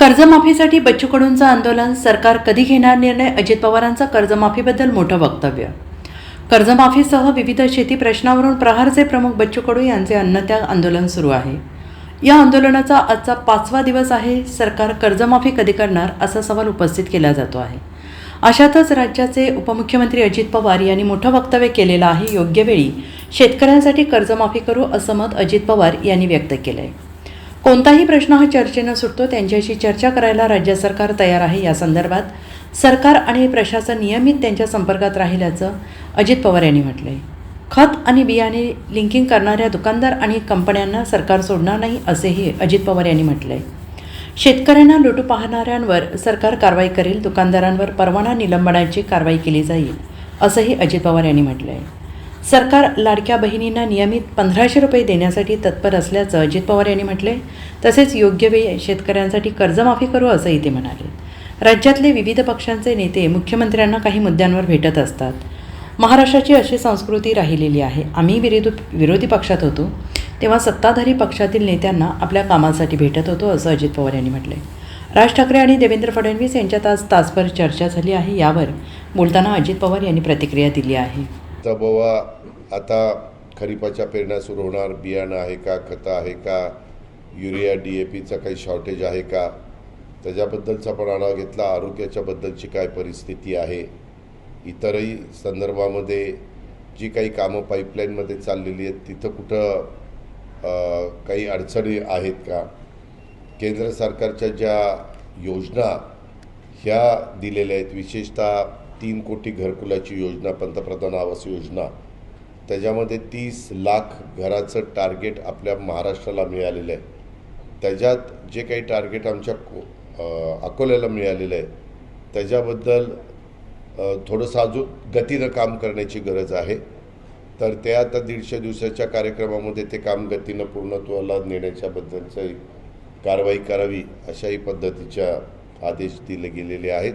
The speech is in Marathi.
कर्जमाफीसाठी बच्चू कडूंचं आंदोलन सरकार कधी घेणार निर्णय? अजित पवारांचं कर्जमाफीबद्दल मोठं वक्तव्य. कर्जमाफीसह विविध शेती प्रश्नावरून प्रहारचे प्रमुख बच्चू कडू यांचे अन्नत्याग आंदोलन सुरू आहे. या आंदोलनाचा आजचा पाचवा दिवस आहे. सरकार कर्जमाफी कधी करणार? असा सवाल उपस्थित केला जातो आहे. अशातच राज्याचे उपमुख्यमंत्री अजित पवार यांनी मोठं वक्तव्य केलेलं आहे. योग्य वेळी शेतकऱ्यांसाठी कर्जमाफी करू असं मत अजित पवार यांनी व्यक्त केलं आहे कोणताही प्रश्न हा चर्चेनं सुटतो त्यांच्याशी चर्चा करायला राज्य सरकार तयार आहे. या संदर्भात सरकार आणि प्रशासन नियमित त्यांच्या संपर्कात राहिल्याचं अजित पवार यांनी म्हटलं आहे खत आणि बियाणे लिंकिंग करणाऱ्या दुकानदार आणि कंपन्यांना सरकार सोडणार नाही असेही अजित पवार यांनी म्हटलं आहे शेतकऱ्यांना लुटू पाहणाऱ्यांवर सरकार कारवाई करेल दुकानदारांवर परवाना निलंबनाची कारवाई केली जाईल असंही अजित पवार यांनी म्हटलं आहे सरकार लाडक्या बहिणींना नियमित पंधराशे रुपये देण्यासाठी तत्पर असल्याचं अजित पवार यांनी म्हटले तसेच योग्य वेळी शेतकऱ्यांसाठी कर्जमाफी करू असंही ते म्हणाले. राज्यातले विविध पक्षांचे नेते मुख्यमंत्र्यांना काही मुद्द्यांवर भेटत असतात. महाराष्ट्राची अशी संस्कृती राहिलेली आहे. आम्ही विरोधी विरोधी पक्षात होतो. तेव्हा सत्ताधारी पक्षातील नेत्यांना आपल्या कामासाठी भेटत होतो असं अजित पवार यांनी म्हटले राज ठाकरे आणि देवेंद्र फडणवीस यांच्यात आज तासभर चर्चा झाली आहे. यावर बोलताना अजित पवार यांनी प्रतिक्रिया दिली आहे. तर बाबा आता खरीपाच्या पेरण्या सुरू होणार. बियाणं आहे का खतं आहे का युरिया डी ए पीचा काही शॉर्टेज आहे का? त्याच्याबद्दलचा पण आढावा घेतला. आरोग्याच्याबद्दलची काय परिस्थिती आहे? इतरही संदर्भामध्ये जी काही कामं पाईपलाईनमध्ये चाललेली आहेत तिथं कुठं काही अडचणी आहेत का? केंद्र सरकारच्या ज्या योजना ह्या दिलेल्या आहेत विशेषतः तीन कोटी घरकुलाची योजना पंतप्रधान आवास योजना त्याच्यामध्ये तीस लाख घराचं टार्गेट आपल्या महाराष्ट्राला मिळालेलं आहे. त्याच्यात जे काही टार्गेट आमच्या को अकोल्याला मिळालेलं आहे त्याच्याबद्दल थोडंसं अजून गतीनं काम करण्याची गरज आहे. तर ते आता दीडशे दिवसाच्या कार्यक्रमामध्ये ते काम गतीनं पूर्णत्वाला नेण्याच्याबद्दलची कारवाई करावी अशाही पद्धतीच्या आदेश दिले गेलेले आहेत.